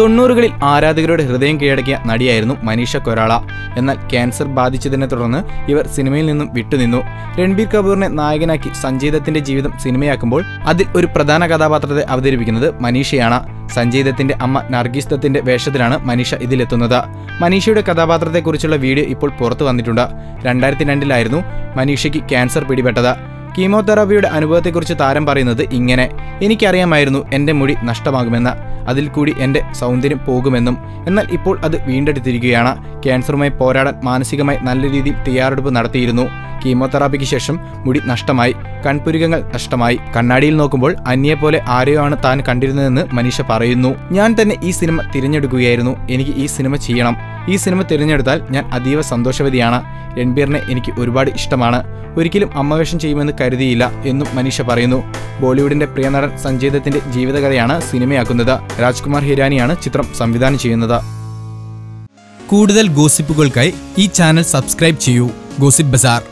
തൊണ്ണൂറുകളിൽ ആരാധകരുടെ ഹൃദയം കീഴടക്കിയ നടിയായിരുന്നു മനീഷ കൊരാള. എന്നാൽ ക്യാൻസർ ബാധിച്ചതിനെ തുടർന്ന് ഇവർ സിനിമയിൽ നിന്നും വിട്ടുനിന്നു. രൺബീർ കപൂറിനെ നായകനാക്കി സഞ്ജീതത്തിന്റെ ജീവിതം സിനിമയാക്കുമ്പോൾ അതിൽ ഒരു പ്രധാന കഥാപാത്രത്തെ അവതരിപ്പിക്കുന്നത് മനീഷയാണ്. സഞ്ജീതത്തിന്റെ അമ്മ നർഗീസ് ദത്തിന്റെ വേഷത്തിലാണ് മനീഷ ഇതിലെത്തുന്നത്. മനീഷയുടെ കഥാപാത്രത്തെക്കുറിച്ചുള്ള വീഡിയോ ഇപ്പോൾ പുറത്തു വന്നിട്ടുണ്ട്. രണ്ടായിരത്തി രണ്ടിലായിരുന്നു മനീഷയ്ക്ക് ക്യാൻസർ പിടിപെട്ടത്. കീമോതെറാപ്പിയുടെ അനുഭവത്തെക്കുറിച്ച് താരം പറയുന്നത് ഇങ്ങനെ എനിക്കറിയാമായിരുന്നു എന്റെ മുടി നഷ്ടമാകുമെന്ന്. അതിൽ കൂടി എന്റെ സൗന്ദര്യം പോകുമെന്നും എന്നാൽ ഇപ്പോൾ അത് വീണ്ടെടുത്തിരിക്കുകയാണ്. ക്യാൻസറുമായി പോരാടാൻ മാനസികമായി നല്ല രീതിയിൽ തയ്യാറെടുപ്പ് നടത്തിയിരുന്നു. കീമോതെറാപ്പിക്ക് ശേഷം മുടി നഷ്ടമായി കൺപുരുകങ്ങൾ നഷ്ടമായി. കണ്ണാടിയിൽ നോക്കുമ്പോൾ അന്യെ പോലെ ആരെയോ ആണ് താൻ കണ്ടിരുന്നതെന്ന് മനീഷ പറയുന്നു. ഞാൻ തന്നെ ഈ സിനിമ തിരഞ്ഞെടുക്കുകയായിരുന്നു. എനിക്ക് ഈ സിനിമ ചെയ്യണം. ഈ സിനിമ തിരഞ്ഞെടുത്താൽ ഞാൻ അതീവ സന്തോഷവതിയാണ്. രൺബീറിനെ എനിക്ക് ഒരുപാട് ഇഷ്ടമാണ്. ഒരിക്കലും അമ്മവേഷം ചെയ്യുമെന്ന് കരുതിയില്ല എന്നും മനീഷ പറയുന്നു. ബോളിവുഡിന്റെ പ്രിയ നടൻ സഞ്ജയ് ദത്തിന്റെ ജീവിതകഥയാണ് സിനിമയാക്കുന്നത്. രാജ്കുമാർ ഹിരാനിയാണ് ചിത്രം സംവിധാനം ചെയ്യുന്നത്. കൂടുതൽ ഗോസിപ്പുകൾക്കായി ഈ ചാനൽ സബ്സ്ക്രൈബ് ചെയ്യൂ. ഗോസിപ്പ് ബസാർ.